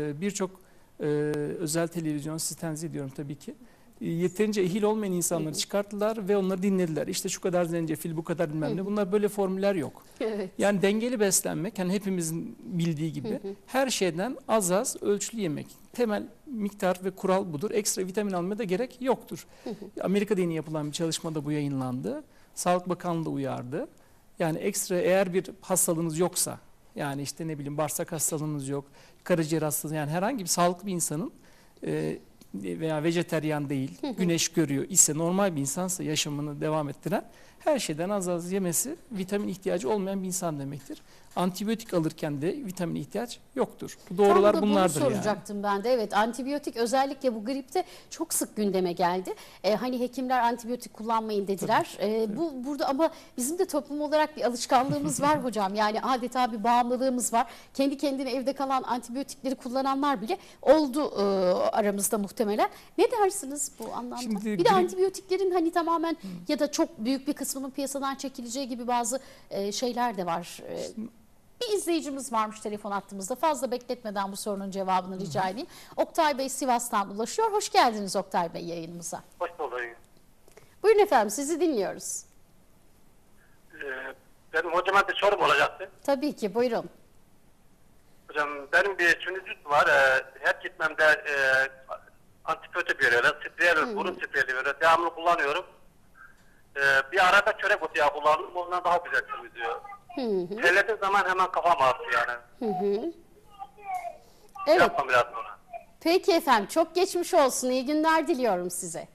Ee, Birçok e, özel televizyon sizi tenzih ediyorum tabii ki. E, Yeterince ehil olmayan insanları çıkarttılar ve onları dinlediler. İşte şu kadar zencefil, bu kadar bilmem ne. Bunlar böyle formüller yok. Evet. Yani dengeli beslenmek, hani hepimizin bildiği gibi her şeyden az az ölçülü yemek. Temel miktar ve kural budur. Ekstra vitamin almaya da gerek yoktur. Amerika'da yeni yapılan bir çalışmada bu yayınlandı. Sağlık Bakanlığı uyardı. Yani ekstra eğer bir hastalığınız yoksa, yani işte ne bileyim bağırsak hastalığınız yok, karaciğer hastalığı yani herhangi bir sağlıklı bir insanın e, veya vejeteryan değil, güneş görüyor ise normal bir insansa yaşamını devam ettiren her şeyden az az yemesi vitamin ihtiyacı olmayan bir insan demektir. Antibiyotik alırken de vitamin ihtiyaç yoktur. Bu doğrular Tam da bunlardır bunu yani. soracaktım ben de. Evet antibiyotik özellikle bu gripte çok sık gündeme geldi. Ee, hani hekimler antibiyotik kullanmayın dediler. Ee, bu burada ama bizim de toplum olarak bir alışkanlığımız var hocam. Yani adeta bir bağımlılığımız var. Kendi kendine evde kalan antibiyotikleri kullananlar bile oldu e, aramızda muhtemelen. Ne dersiniz bu anlamda? Şimdi bir de antibiyotiklerin hani tamamen ya da çok büyük bir kısmının piyasadan çekileceği gibi bazı e, şeyler de var. E, bir izleyicimiz varmış telefon attığımızda. Fazla bekletmeden bu sorunun cevabını rica edeyim. Oktay Bey Sivas'tan ulaşıyor. Hoş geldiniz Oktay Bey yayınımıza. Hoş bulduk. Buyurun efendim sizi dinliyoruz. Ee, benim hocama bir sorum olacaktı. Tabii ki buyurun. Hocam benim bir sinüzit var. Ee, her gitmemde e, antibiyotik veriyorlar. Sprey, burun spreyi veriyorlar. Devamlı kullanıyorum. Ee, bir arada çörek otu yağı kullandım. Ondan daha güzel temizliyor. Terlediğim zaman hemen kafam ağrıyor yani. Evet Yapmam lazım onu. peki efendim çok geçmiş olsun. İyi günler diliyorum size.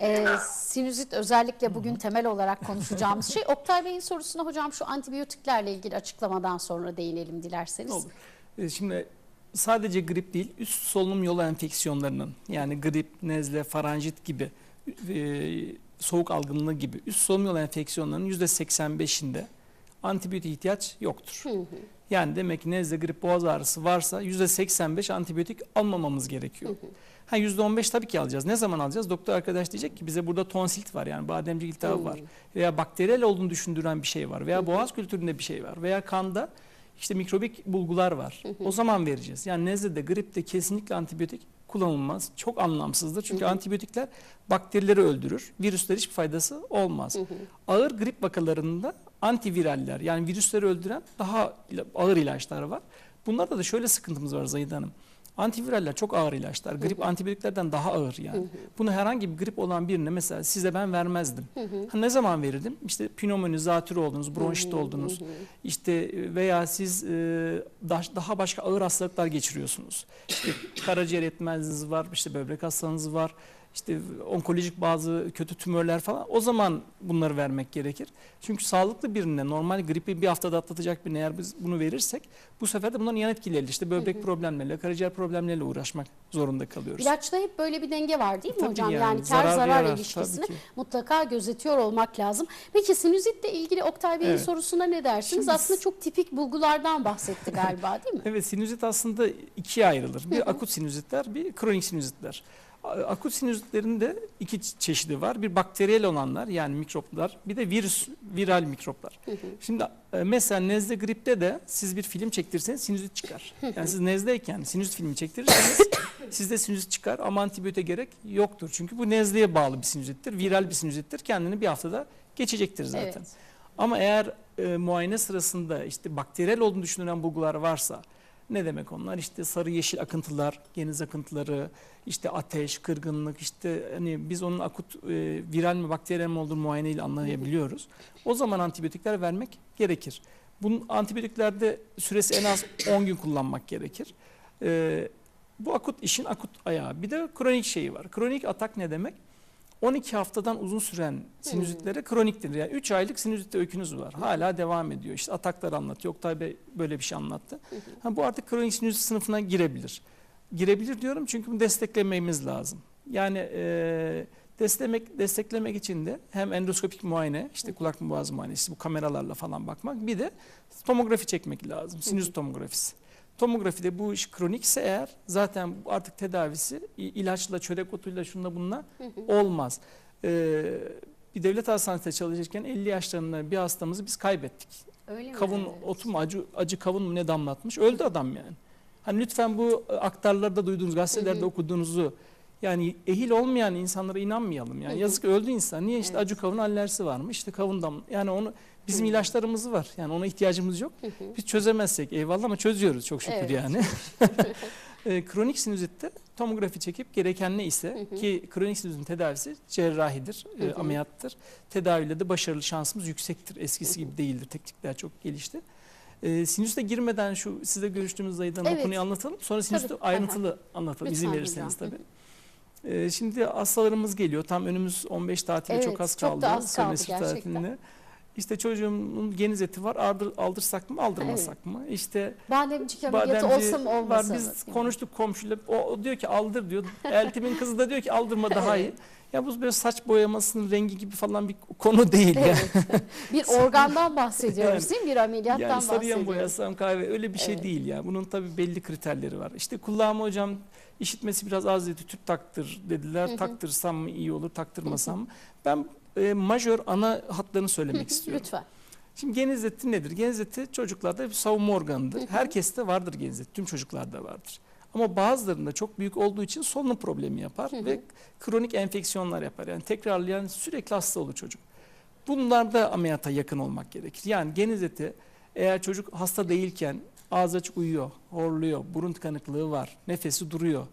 Ee, sinüzit özellikle bugün temel olarak konuşacağımız şey. Oktay Bey'in sorusuna hocam şu antibiyotiklerle ilgili açıklamadan sonra değinelim dilerseniz. Olur. E, Şimdi sadece grip değil, üst solunum yolu enfeksiyonlarının yani grip, nezle, faranjit gibi e, soğuk algınlığı gibi üst solunum yolu enfeksiyonlarının %85'inde antibiyotik ihtiyaç yoktur. Yani demek ki nezle, grip, boğaz ağrısı varsa %85 antibiyotik almamamız gerekiyor. Ha %15 tabii ki alacağız. Ne zaman alacağız? Doktor arkadaş diyecek ki bize burada tonsilt var yani bademcik iltihabı var. Veya bakteriyel olduğunu düşündüren bir şey var. Veya boğaz kültüründe bir şey var. Veya kanda işte mikrobik bulgular var. O zaman vereceğiz. Yani nezlede, gripte kesinlikle antibiyotik kullanılmaz. Çok anlamsızdır. Çünkü antibiyotikler bakterileri öldürür. Virüsler hiçbir faydası olmaz. Ağır grip vakalarında antiviraller yani virüsleri öldüren daha ağır ilaçlar var. Bunlarda da şöyle sıkıntımız var Zahide Hanım. Antiviraller çok ağır ilaçlar. Grip antibiyotiklerden daha ağır yani. Bunu herhangi bir grip olan birine mesela size ben vermezdim. Ha, ne zaman verirdim? İşte pnömoni, zatürre oldunuz, bronşit oldunuz. İşte e, veya siz e, da- daha başka ağır hastalıklar geçiriyorsunuz. İşte karaciğer yetmezliğiniz var, işte böbrek hastalığınız var. İşte onkolojik bazı kötü tümörler falan o zaman bunları vermek gerekir. Çünkü sağlıklı birine normal gripi bir haftada atlatacak birine eğer biz bunu verirsek bu sefer de bunların yan etkileriyle işte böbrek problemleriyle, karaciğer problemleriyle uğraşmak zorunda kalıyoruz. İlaçta hep böyle bir denge var değil mi Tabii hocam? yani, Yani, kar zarar zarar, yarar, ilişkisini mutlaka gözetiyor olmak lazım. Peki sinüzitle ilgili Oktay Bey'in Evet. sorusuna ne dersiniz? Şimdi- Aslında çok tipik bulgulardan bahsetti galiba değil mi? Evet sinüzit aslında ikiye ayrılır. Bir akut sinüzitler, bir kronik sinüzitler. Akut sinüzitlerin de iki çe- çeşidi var. Bir bakteriyel olanlar yani mikroplar, bir de virüs, viral mikroplar. Şimdi e, mesela nezle gripte de siz bir film çektirseniz sinüzit çıkar. Yani siz nezleyken sinüzit filmi çektirirseniz sizde sinüzit çıkar ama antibiyote gerek yoktur. Çünkü bu nezleye bağlı bir sinüzittir, viral bir sinüzittir. Kendini bir haftada geçecektir zaten. Evet. Ama eğer e, muayene sırasında işte bakteriyel olduğunu düşünülen bulgular varsa ne demek onlar? İşte sarı yeşil akıntılar, geniz akıntıları, işte ateş, kırgınlık, işte hani biz onun akut e, viral mi bakteriyel mi olduğunu muayeneyle anlayabiliyoruz. O zaman antibiyotikler vermek gerekir. Bunun antibiyotiklerde süresi en az 10 gün kullanmak gerekir. E, bu akut işin akut ayağı. Bir de kronik şeyi var. Kronik atak ne demek? 12 haftadan uzun süren sinüzitlere kroniktir. Yani 3 aylık sinüzitte öykünüz var. Hala devam ediyor. İşte ataklar anlatıyor. Oktay Bey böyle bir şey anlattı. Ha, bu artık kronik sinüzit sınıfına girebilir. Girebilir diyorum çünkü desteklememiz lazım. Yani e, desteklemek, desteklemek için de hem endoskopik muayene, işte kulak boğaz muayenesi, bu kameralarla falan bakmak. Bir de tomografi çekmek lazım. Sinüzit tomografisi. Tomografide bu iş kronikse eğer zaten artık tedavisi ilaçla, çörek otuyla, şunla bununla olmaz. Ee, bir devlet hastanesinde çalışırken 50 yaşlarında bir hastamızı biz kaybettik. Öyle mi? Kavun Evet. otu mu acı, acı kavun mu ne damlatmış öldü adam yani. Hani lütfen bu e, aktarlarda duyduğunuz, gazetelerde okuduğunuzu yani ehil olmayan insanlara inanmayalım. Yani yazık öldü insan. Niye işte Evet. acı kavun alerjisi var mı? İşte kavundan. Yani onu bizim ilaçlarımız var. Yani ona ihtiyacımız yok. Biz çözemezsek eyvallah ama çözüyoruz çok şükür Evet. yani. E, kronik sinüzitte tomografi çekip gereken ne ise Hı hı. ki kronik sinüzitin tedavisi cerrahidir, e, Hı hı. ameliyattır. Tedaviyle de başarılı şansımız yüksektir. Eskisi gibi değildir. Teknikler çok gelişti. E, sinüste girmeden şu size görüştüğümüz aydan Evet. o konuyu anlatalım. Sonra sinüste Tabii. ayrıntılı anlatalım izin Lütfen verirseniz hocam. tabii. E, şimdi hastalarımız geliyor. Tam önümüz 15 tatile Evet, çok az çok kaldı. da az kaldı gerçekten. İşte çocuğumun geniz eti var. Aldır, aldırsak mı, aldırmasak mı? İşte Bademcik ameliyatı bademci olsa mı var. olmasa mı? Biz konuştuk komşuyla. O, o diyor ki aldır diyor. Eltimin kızı da diyor ki aldırma daha iyi. Ya bu böyle saç boyamasının rengi gibi falan bir konu değil ya. Evet. bir organdan bahsediyoruz Yani- değil mi? Bir ameliyattan Yani sarıya bahsediyoruz. boyasam kahve öyle bir şey Evet. değil ya. Bunun tabii belli kriterleri var. İşte kulağıma hocam işitmesi biraz az dedi. Tüp taktır dediler. Hı hı. Taktırsam mı iyi olur, taktırmasam mı? Ben e, majör ana hatlarını söylemek istiyorum. Lütfen. Şimdi geniz eti nedir? Geniz eti çocuklarda bir savunma organıdır. Herkeste vardır geniz eti. Tüm çocuklarda vardır. Ama bazılarında çok büyük olduğu için solunum problemi yapar ve kronik enfeksiyonlar yapar. Yani tekrarlayan sürekli hasta olur çocuk. Bunlarda ameliyata yakın olmak gerekir. Yani geniz eti eğer çocuk hasta değilken ağzı açık uyuyor, horluyor, burun tıkanıklığı var, nefesi duruyor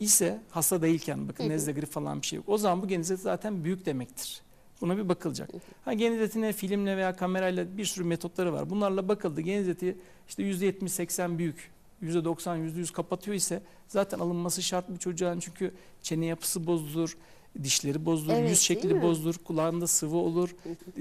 ise hasta değilken bakın nezle grip falan bir şey yok. O zaman bu geniz eti zaten büyük demektir. Buna bir bakılacak. Ha, geniz etine filmle veya kamerayla bir sürü metotları var. Bunlarla bakıldı. Geniz eti işte %70-80 büyük, %90, %100 kapatıyor ise zaten alınması şart bu çocuğun. Çünkü çene yapısı bozulur, dişleri bozulur, Evet, yüz şekli bozulur, kulağında sıvı olur,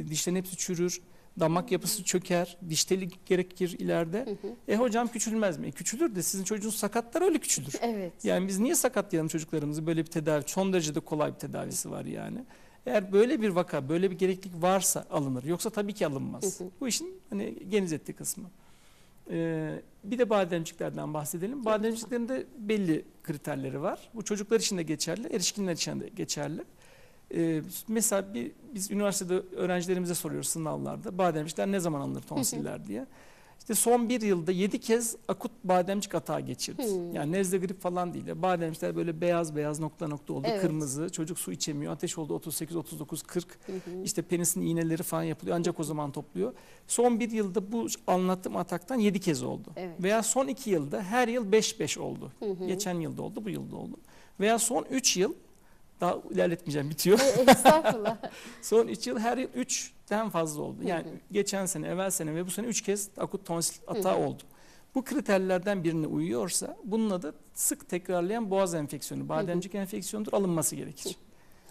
dişlerin hepsi çürür, damak yapısı çöker, diş teli gerekir ileride. E hocam küçülmez mi? E, küçülür de sizin çocuğunuz sakatlar öyle küçülür. Evet. Yani biz niye sakatlayalım çocuklarımızı? Böyle bir tedavi, son derece de kolay bir tedavisi var yani. Eğer böyle bir vaka, böyle bir gereklilik varsa alınır. Yoksa tabii ki alınmaz. Hı hı. Bu işin hani geniz etli kısmı. Ee, bir de bademciklerden bahsedelim. Bademciklerin de belli kriterleri var. Bu çocuklar için de geçerli, erişkinler için de geçerli. Ee, mesela bir, biz üniversitede öğrencilerimize soruyoruz sınavlarda. Bademcikler ne zaman alınır tonsiller diye. İşte son bir yılda 7 kez akut bademcik atağı geçirdi. Hmm. Yani nezle grip falan değil. de Bademcikler böyle beyaz beyaz nokta nokta oldu. Evet. Kırmızı. Çocuk su içemiyor. Ateş oldu 38, 39, 40. Hı hı. İşte penisin iğneleri falan yapılıyor. Ancak o zaman topluyor. Son bir yılda bu anlattığım ataktan 7 kez oldu. Evet. Veya son 2 yılda her yıl 5-5 oldu. Hı hı. Geçen yılda oldu, bu yılda oldu. Veya son 3 yıl daha ilerletmeyeceğim bitiyor. E, Estağfurullah. Son 3 yıl her yıl 3'ten fazla oldu. Yani Hı hı. geçen sene, evvel sene ve bu sene 3 kez akut tonsil atağı oldu. Bu kriterlerden birine uyuyorsa bunun adı sık tekrarlayan boğaz enfeksiyonu, bademcik enfeksiyonudur alınması gerekir.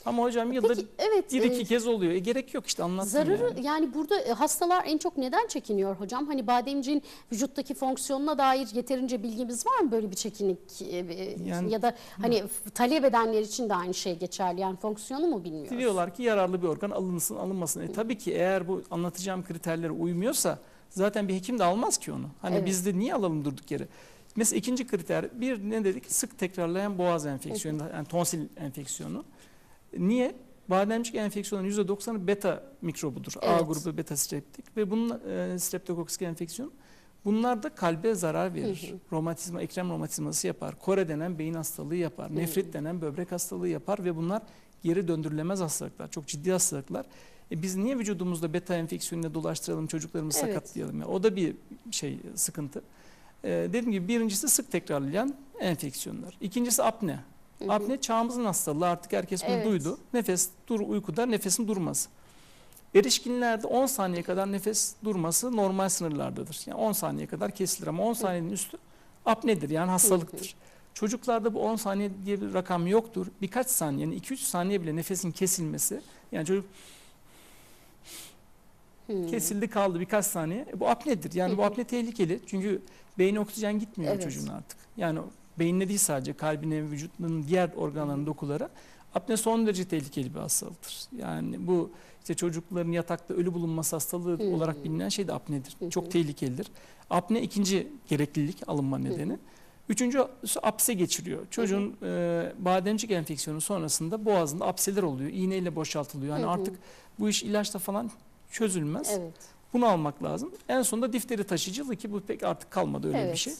Ama hocam yılda Peki evet. bir iki e, kez oluyor. E, gerek yok işte anlattım Zararı yani. yani. burada e, hastalar en çok neden çekiniyor hocam? Hani bademciğin vücuttaki fonksiyonuna dair yeterince bilgimiz var mı böyle bir çekinlik e, e, Yani- ya da hani f- talep edenler için de aynı şey geçerli yani fonksiyonu mu bilmiyoruz? Diyorlar ki yararlı bir organ alınsın alınmasın. E, tabii ki eğer bu anlatacağım kriterlere uymuyorsa zaten bir hekim de almaz ki onu. Hani Evet. biz de niye alalım durduk yere? Mesela ikinci kriter bir ne dedik? Sık tekrarlayan boğaz enfeksiyonu yani tonsil enfeksiyonu. Niye? Bademcik enfeksiyonunun %90'ı beta mikrobudur. A Evet. grubu beta streptik ve bunun e, streptokokik enfeksiyon. Bunlar da kalbe zarar verir. Romatizma, ekrem romatizması yapar. Kore denen beyin hastalığı yapar. Nefrit denen böbrek hastalığı yapar ve bunlar geri döndürülemez hastalıklar. Çok ciddi hastalıklar. E biz niye vücudumuzda beta enfeksiyonuyla dolaştıralım çocuklarımızı Evet. sakatlayalım ya? O da bir şey sıkıntı. E, dediğim gibi birincisi sık tekrarlayan enfeksiyonlar. İkincisi apne. Apne çağımızın hastalığı artık herkes bunu Evet. duydu. Nefes dur uykuda nefesin durması. Erişkinlerde 10 saniye kadar nefes durması normal sınırlardadır. Yani 10 saniye kadar kesilir ama 10 saniyenin üstü apnedir yani hastalıktır. Çocuklarda bu 10 saniye diye bir rakam yoktur. Birkaç saniye, yani 2-3 saniye bile nefesin kesilmesi, yani çocuk Hmm. kesildi kaldı birkaç saniye. E, bu apnedir. Yani bu apne tehlikeli. Çünkü beyne oksijen gitmiyor Evet. çocuğun artık. Yani beynine değil sadece kalbine, vücudunun diğer organlarının dokulara. Apne son derece tehlikeli bir hastalıktır. Yani bu işte çocukların yatakta ölü bulunması hastalığı Hmm. olarak bilinen şey de apnedir. Hı hı. Çok tehlikelidir. Apne ikinci gereklilik alınma nedeni. Üçüncüsü apse geçiriyor. Çocuğun e, bademcik enfeksiyonu sonrasında boğazında apseler oluyor. İğneyle boşaltılıyor. Yani Hı hı. artık bu iş ilaçla falan çözülmez. Evet. Bunu almak lazım. En sonunda difteri taşıyıcılığı ki bu pek artık kalmadı öyle bir Evet. şey.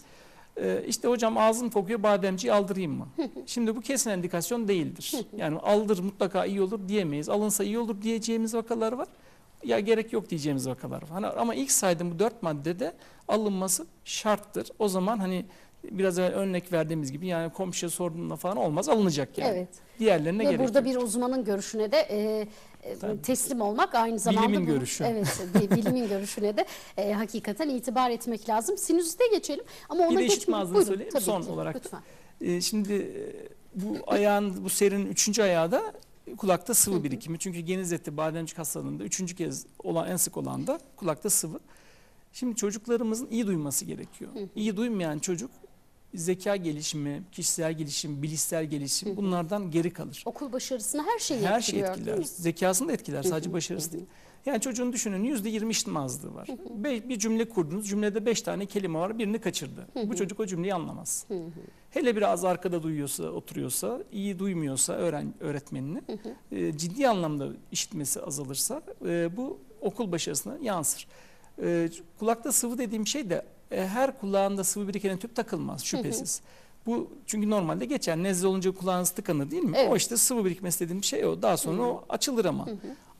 Ee, işte hocam ağzım kokuyor bademciyi aldırayım mı? Şimdi bu kesin indikasyon değildir. Yani aldır mutlaka iyi olur diyemeyiz. Alınsa iyi olur diyeceğimiz vakalar var. Ya gerek yok diyeceğimiz vakalar var. Hani ama ilk saydığım bu dört maddede alınması şarttır. O zaman hani biraz evvel örnek verdiğimiz gibi yani komşuya sorduğunda falan olmaz alınacak yani. Evet. Diğerlerine Ve gerek burada yok. bir uzmanın görüşüne de e, e, Tabii. teslim olmak aynı zamanda Bilimin bu- görüşü. Evet, bi- bilimin görüşüne de e, hakikaten itibar etmek lazım. Sinüzite geçelim ama ona ağzını Buyurun, söyleyeyim tabii son ki, olarak. Lütfen. Ee, şimdi e, bu ayağın bu serinin üçüncü ayağı da kulakta sıvı birikimi. Çünkü geniz eti bademcik hastalığında üçüncü kez olan en sık olan da kulakta sıvı. Şimdi çocuklarımızın iyi duyması gerekiyor. İyi duymayan çocuk zeka gelişimi, kişisel gelişim, bilişsel gelişim bunlardan geri kalır. Okul başarısını her şeyi Her etkiliyor, etkiler. Zekasını da etkiler. Sadece başarısı değil. Yani çocuğun düşünün yüzde yirmi işitme azlığı var. Be- bir cümle kurdunuz. Cümlede beş tane kelime var. Birini kaçırdı. Bu çocuk o cümleyi anlamaz. Hele biraz arkada duyuyorsa, oturuyorsa, iyi duymuyorsa öğren öğretmenini, e, ciddi anlamda işitmesi azalırsa e, bu okul başarısına yansır. E, kulakta sıvı dediğim şey de e, her kulağında sıvı biriken tüp takılmaz şüphesiz. Bu çünkü normalde geçer. Nezle olunca kulağınız tıkanır değil mi? Evet. O işte sıvı birikmesi dediğim şey o. Daha sonra o açılır ama.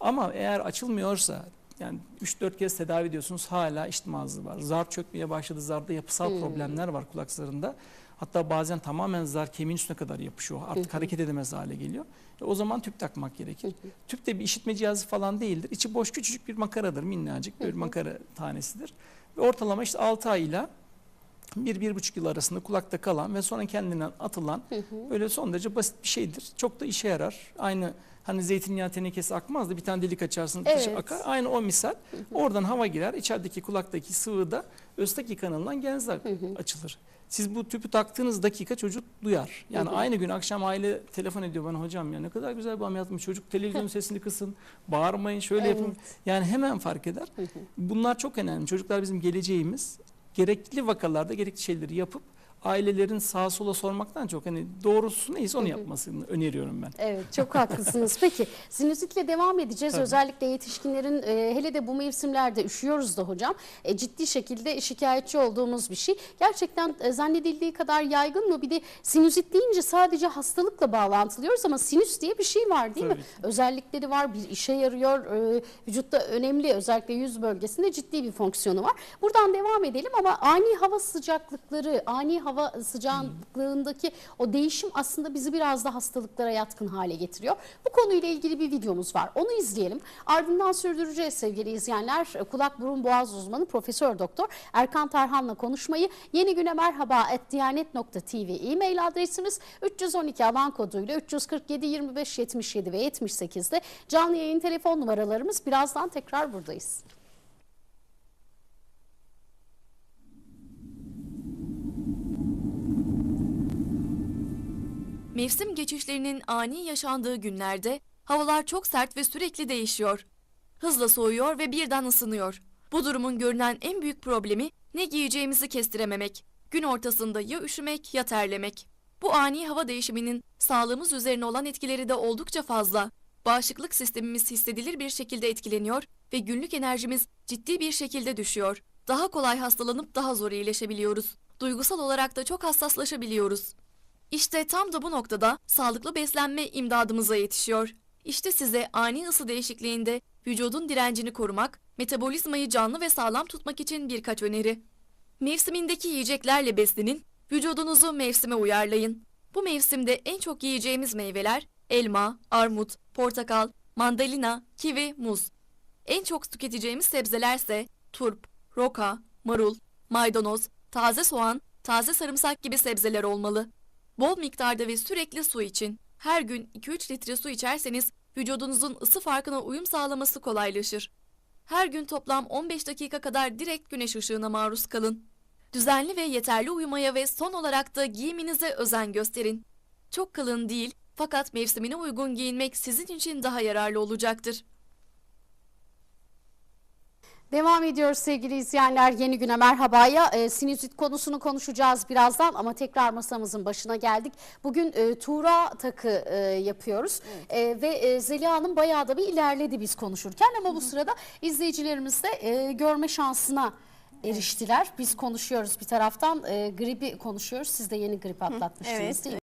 Ama eğer açılmıyorsa yani 3-4 kez tedavi ediyorsunuz hala işitme azlığı var. Zar çökmeye başladı. Zarda yapısal problemler var kulak zarında. Hatta bazen tamamen zar kemiğin üstüne kadar yapışıyor. Artık hareket edemez hale geliyor. E o zaman tüp takmak gerekir. Tüp de bir işitme cihazı falan değildir. İçi boş küçücük bir makaradır. Minnacık bir makara tanesidir. Ve ortalama işte 6 ay ile bir, bir buçuk yıl arasında kulakta kalan ve sonra kendinden atılan böyle son derece basit bir şeydir. Çok da işe yarar. Aynı hani zeytinyağı tenekesi akmaz da bir tane delik açarsın Evet. akar. Aynı o misal. Oradan hava girer. içerideki kulaktaki sıvı da östaki kanalından genizler açılır. Siz bu tüpü taktığınız dakika çocuk duyar. Yani aynı gün akşam aile telefon ediyor bana hocam ya ne kadar güzel bir ameliyatmış. Çocuk televizyon sesini kısın, bağırmayın, şöyle yapın. Yani hemen fark eder. Bunlar çok önemli. Çocuklar bizim geleceğimiz. Gerekli vakalarda gerekli şeyleri yapıp ailelerin sağa sola sormaktan çok hani doğrusu neyse onu yapmasını öneriyorum ben. Evet çok haklısınız. Peki sinüzitle devam edeceğiz. Tabii. Özellikle yetişkinlerin e, hele de bu mevsimlerde üşüyoruz da hocam. E, ciddi şekilde şikayetçi olduğumuz bir şey. Gerçekten e, zannedildiği kadar yaygın mı? Bir de sinüzit deyince sadece hastalıkla bağlantılıyoruz ama sinüs diye bir şey var değil mi? Tabii ki. Özellikleri var, bir işe yarıyor. E, vücutta önemli özellikle yüz bölgesinde ciddi bir fonksiyonu var. Buradan devam edelim ama ani hava sıcaklıkları, ani hava sıcaklığındaki o değişim aslında bizi biraz da hastalıklara yatkın hale getiriyor. Bu konuyla ilgili bir videomuz var. Onu izleyelim. Ardından sürdüreceğiz sevgili izleyenler. Kulak burun boğaz uzmanı Profesör Doktor Erkan Tarhan'la konuşmayı yeni güne merhaba at diyanet.tv e-mail adresimiz 312 alan koduyla 347 25 77 ve 78'de canlı yayın telefon numaralarımız. Birazdan tekrar buradayız. Mevsim geçişlerinin ani yaşandığı günlerde havalar çok sert ve sürekli değişiyor. Hızla soğuyor ve birden ısınıyor. Bu durumun görünen en büyük problemi ne giyeceğimizi kestirememek. Gün ortasında ya üşümek ya terlemek. Bu ani hava değişiminin sağlığımız üzerine olan etkileri de oldukça fazla. Bağışıklık sistemimiz hissedilir bir şekilde etkileniyor ve günlük enerjimiz ciddi bir şekilde düşüyor. Daha kolay hastalanıp daha zor iyileşebiliyoruz. Duygusal olarak da çok hassaslaşabiliyoruz. İşte tam da bu noktada sağlıklı beslenme imdadımıza yetişiyor. İşte size ani ısı değişikliğinde vücudun direncini korumak, metabolizmayı canlı ve sağlam tutmak için birkaç öneri. Mevsimindeki yiyeceklerle beslenin, vücudunuzu mevsime uyarlayın. Bu mevsimde en çok yiyeceğimiz meyveler elma, armut, portakal, mandalina, kivi, muz. En çok tüketeceğimiz sebzelerse turp, roka, marul, maydanoz, taze soğan, taze sarımsak gibi sebzeler olmalı. Bol miktarda ve sürekli su için. Her gün 2-3 litre su içerseniz vücudunuzun ısı farkına uyum sağlaması kolaylaşır. Her gün toplam 15 dakika kadar direkt güneş ışığına maruz kalın. Düzenli ve yeterli uyumaya ve son olarak da giyiminize özen gösterin. Çok kalın değil fakat mevsimine uygun giyinmek sizin için daha yararlı olacaktır. Devam ediyoruz sevgili izleyenler. Yeni güne merhabaya. E, sinüzit konusunu konuşacağız birazdan ama tekrar masamızın başına geldik. Bugün e, Tuğra takı e, yapıyoruz E, ve e, Zeliha Hanım bayağı da bir ilerledi biz konuşurken ama bu sırada izleyicilerimiz de e, görme şansına eriştiler. Biz konuşuyoruz bir taraftan e, gribi konuşuyoruz. Siz de yeni grip atlatmıştınız evet. değil mi?